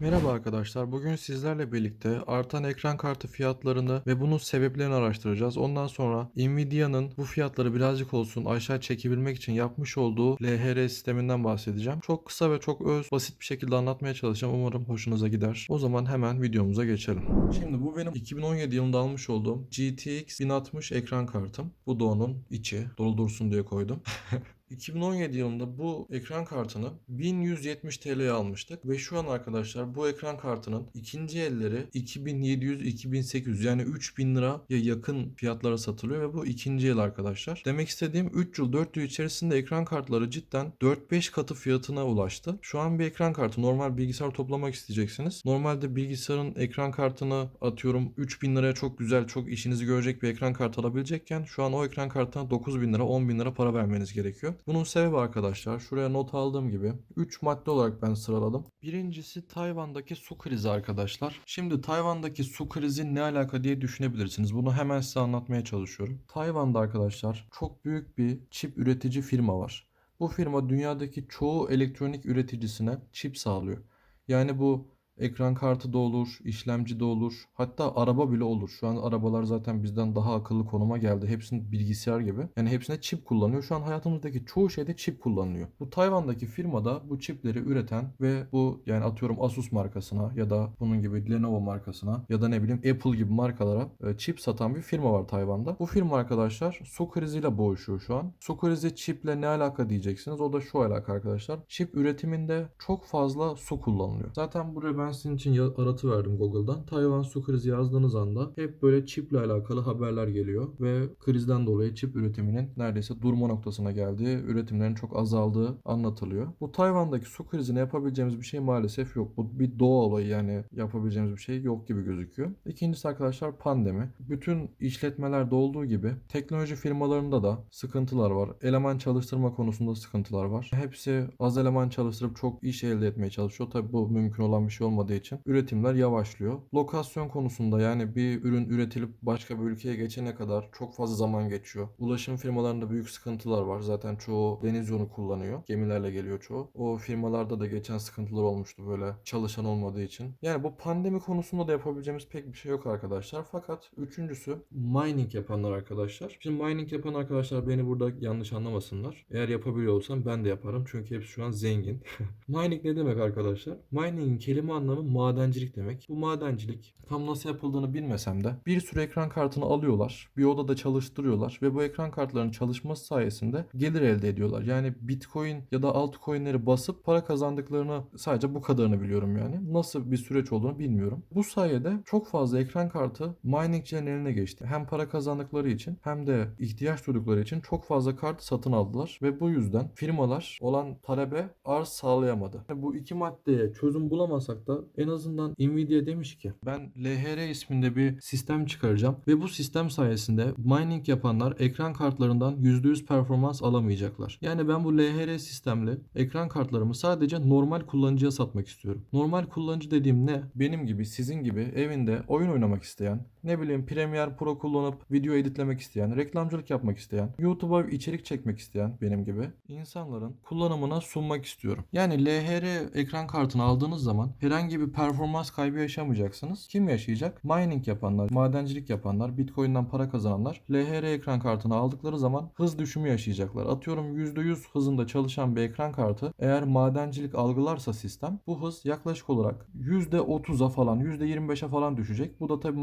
Merhaba arkadaşlar. Bugün sizlerle birlikte artan ekran kartı fiyatlarını ve bunun sebeplerini araştıracağız. Ondan sonra Nvidia'nın bu fiyatları birazcık olsun aşağı çekebilmek için yapmış olduğu LHR sisteminden bahsedeceğim. Çok kısa ve çok öz, basit bir şekilde anlatmaya çalışacağım. Umarım hoşunuza gider. O zaman hemen videomuza geçelim. Şimdi bu benim 2017 yılında almış olduğum GTX 1060 ekran kartım. Bu da onun içi. Dolu dursun diye koydum. 2017 yılında bu ekran kartını 1170 TL'ye almıştık ve şu an arkadaşlar bu ekran kartının ikinci elleri 2700-2800 yani 3000 liraya yakın fiyatlara satılıyor ve bu ikinci el arkadaşlar. Demek istediğim 3 yıl 4 yıl içerisinde ekran kartları cidden 4-5 katı fiyatına ulaştı. Şu an bir ekran kartı normal bilgisayar toplamak isteyeceksiniz. Normalde bilgisayarın ekran kartını atıyorum 3000 liraya çok güzel çok işinizi görecek bir ekran kartı alabilecekken şu an o ekran kartına 9000 lira 10 bin lira para vermeniz gerekiyor. Bunun sebebi arkadaşlar şuraya not aldığım gibi 3 madde olarak ben sıraladım. Birincisi Tayvan'daki su krizi arkadaşlar. Şimdi Tayvan'daki su krizi ne alaka diye düşünebilirsiniz. Bunu hemen size anlatmaya çalışıyorum. Tayvan'da arkadaşlar çok büyük bir çip üretici firma var. Bu firma dünyadaki çoğu elektronik üreticisine çip sağlıyor. Yani bu ekran kartı da olur, işlemci de olur. Hatta araba bile olur. Şu an arabalar zaten bizden daha akıllı konuma geldi. Hepsinin bilgisayar gibi. Yani hepsine çip kullanıyor. Şu an hayatımızdaki çoğu şeyde çip kullanılıyor. Bu Tayvan'daki firmada bu çipleri üreten ve bu yani atıyorum Asus markasına ya da bunun gibi Lenovo markasına ya da ne bileyim Apple gibi markalara e, çip satan bir firma var Tayvan'da. Bu firma arkadaşlar su kriziyle boğuşuyor şu an. Su krizi çiple ne alaka diyeceksiniz. O da şu alaka arkadaşlar. Çip üretiminde çok fazla su kullanılıyor. Zaten buraya ben sizin için aratı verdim Google'dan. Tayvan su krizi yazdığınız anda hep böyle çiple alakalı haberler geliyor ve krizden dolayı çip üretiminin neredeyse durma noktasına geldiği, üretimlerin çok azaldığı anlatılıyor. Bu Tayvan'daki su krizine yapabileceğimiz bir şey maalesef yok. Bu bir doğa olayı yani yapabileceğimiz bir şey yok gibi gözüküyor. İkincisi arkadaşlar pandemi. Bütün işletmelerde olduğu gibi teknoloji firmalarında da sıkıntılar var. Eleman çalıştırma konusunda sıkıntılar var. Hepsi az eleman çalıştırıp çok iş elde etmeye çalışıyor. Tabi bu mümkün olan bir şey olmadığı için üretimler yavaşlıyor. Lokasyon konusunda yani bir ürün üretilip başka bir ülkeye geçene kadar çok fazla zaman geçiyor. Ulaşım firmalarında büyük sıkıntılar var. Zaten çoğu deniz yolu kullanıyor. Gemilerle geliyor çoğu. O firmalarda da geçen sıkıntılar olmuştu böyle çalışan olmadığı için. Yani bu pandemi konusunda da yapabileceğimiz pek bir şey yok arkadaşlar. Fakat üçüncüsü mining yapanlar arkadaşlar. Şimdi mining yapan arkadaşlar beni burada yanlış anlamasınlar. Eğer yapabiliyor olsam ben de yaparım. Çünkü hepsi şu an zengin. mining ne demek arkadaşlar? Mining'in kelime anlamı madencilik demek. Bu madencilik tam nasıl yapıldığını bilmesem de bir sürü ekran kartını alıyorlar. Bir odada çalıştırıyorlar ve bu ekran kartlarının çalışması sayesinde gelir elde ediyorlar. Yani Bitcoin ya da altcoin'leri basıp para kazandıklarını sadece bu kadarını biliyorum yani. Nasıl bir süreç olduğunu bilmiyorum. Bu sayede çok fazla ekran kartı miningcilerin eline geçti. Hem para kazandıkları için hem de ihtiyaç duydukları için çok fazla kart satın aldılar ve bu yüzden firmalar olan talebe arz sağlayamadı. Bu iki maddeye çözüm bulamasak da en azından Nvidia demiş ki ben LHR isminde bir sistem çıkaracağım ve bu sistem sayesinde mining yapanlar ekran kartlarından %100 performans alamayacaklar. Yani ben bu LHR sistemli ekran kartlarımı sadece normal kullanıcıya satmak istiyorum. Normal kullanıcı dediğim ne? Benim gibi, sizin gibi evinde oyun oynamak isteyen, ne bileyim Premiere Pro kullanıp video editlemek isteyen, reklamcılık yapmak isteyen, YouTube'a içerik çekmek isteyen benim gibi insanların kullanımına sunmak istiyorum. Yani LHR ekran kartını aldığınız zaman herhangi bir performans kaybı yaşamayacaksınız. Kim yaşayacak? Mining yapanlar, madencilik yapanlar, Bitcoin'den para kazananlar LHR ekran kartını aldıkları zaman hız düşümü yaşayacaklar. Atıyorum %100 hızında çalışan bir ekran kartı eğer madencilik algılarsa sistem bu hız yaklaşık olarak %30'a falan %25'e falan düşecek. Bu da tabi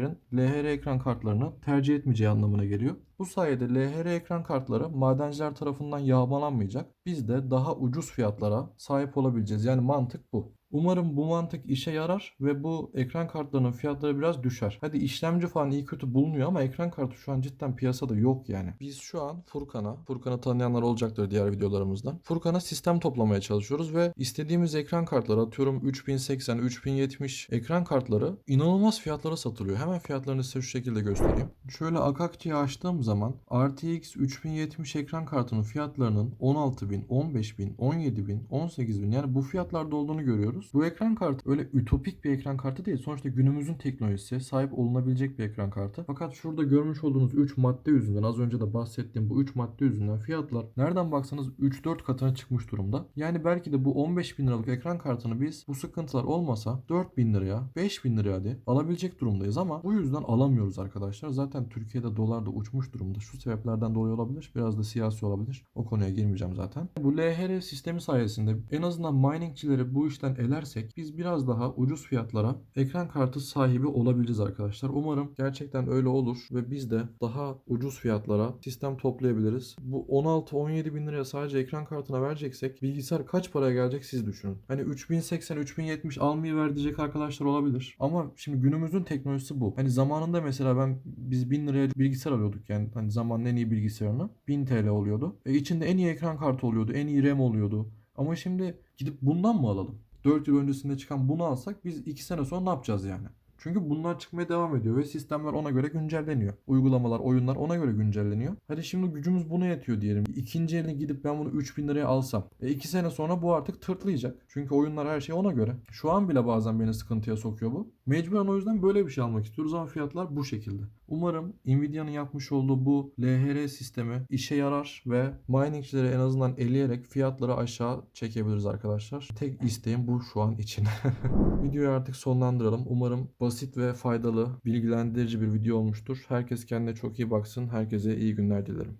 madencilerin LHR ekran kartlarını tercih etmeyeceği anlamına geliyor. Bu sayede LHR ekran kartları madenciler tarafından yağmalanmayacak. Biz de daha ucuz fiyatlara sahip olabileceğiz. Yani mantık bu. Umarım bu mantık işe yarar ve bu ekran kartlarının fiyatları biraz düşer. Hadi işlemci falan iyi kötü bulunuyor ama ekran kartı şu an cidden piyasada yok yani. Biz şu an Furkan'a, Furkan'ı tanıyanlar olacaktır diğer videolarımızdan. Furkan'a sistem toplamaya çalışıyoruz ve istediğimiz ekran kartları atıyorum 3080, 3070 ekran kartları inanılmaz fiyatlara satılıyor. Hemen fiyatlarını size şu şekilde göstereyim. Şöyle Akakçı'yı açtığım zaman RTX 3070 ekran kartının fiyatlarının 16.000, 15.000, 17.000, 18.000 yani bu fiyatlarda olduğunu görüyoruz. Bahsediyoruz. Bu ekran kartı öyle ütopik bir ekran kartı değil. Sonuçta günümüzün teknolojisi sahip olunabilecek bir ekran kartı. Fakat şurada görmüş olduğunuz 3 madde yüzünden az önce de bahsettiğim bu 3 madde yüzünden fiyatlar nereden baksanız 3-4 katına çıkmış durumda. Yani belki de bu 15 bin liralık ekran kartını biz bu sıkıntılar olmasa 4 bin liraya 5 bin liraya hadi alabilecek durumdayız ama bu yüzden alamıyoruz arkadaşlar. Zaten Türkiye'de dolar da uçmuş durumda. Şu sebeplerden dolayı olabilir. Biraz da siyasi olabilir. O konuya girmeyeceğim zaten. Bu LHR sistemi sayesinde en azından miningçileri bu işten elersek biz biraz daha ucuz fiyatlara ekran kartı sahibi olabiliriz arkadaşlar. Umarım gerçekten öyle olur ve biz de daha ucuz fiyatlara sistem toplayabiliriz. Bu 16-17 bin liraya sadece ekran kartına vereceksek bilgisayar kaç paraya gelecek siz düşünün. Hani 3080-3070 almayı ver diyecek arkadaşlar olabilir. Ama şimdi günümüzün teknolojisi bu. Hani zamanında mesela ben biz 1000 liraya bilgisayar alıyorduk yani hani zamanın en iyi bilgisayarını 1000 TL oluyordu. E içinde en iyi ekran kartı oluyordu, en iyi RAM oluyordu. Ama şimdi gidip bundan mı alalım? 4 yıl öncesinde çıkan bunu alsak biz 2 sene sonra ne yapacağız yani? Çünkü bunlar çıkmaya devam ediyor ve sistemler ona göre güncelleniyor. Uygulamalar, oyunlar ona göre güncelleniyor. Hadi şimdi gücümüz buna yetiyor diyelim. İkinci eline gidip ben bunu 3000 liraya alsam. E 2 sene sonra bu artık tırtlayacak. Çünkü oyunlar her şey ona göre. Şu an bile bazen beni sıkıntıya sokuyor bu. Mecburen o yüzden böyle bir şey almak istiyoruz ama fiyatlar bu şekilde. Umarım Nvidia'nın yapmış olduğu bu LHR sistemi işe yarar ve miningçileri en azından eleyerek fiyatları aşağı çekebiliriz arkadaşlar. Tek isteğim bu şu an için. Videoyu artık sonlandıralım. Umarım basit ve faydalı, bilgilendirici bir video olmuştur. Herkes kendine çok iyi baksın. Herkese iyi günler dilerim.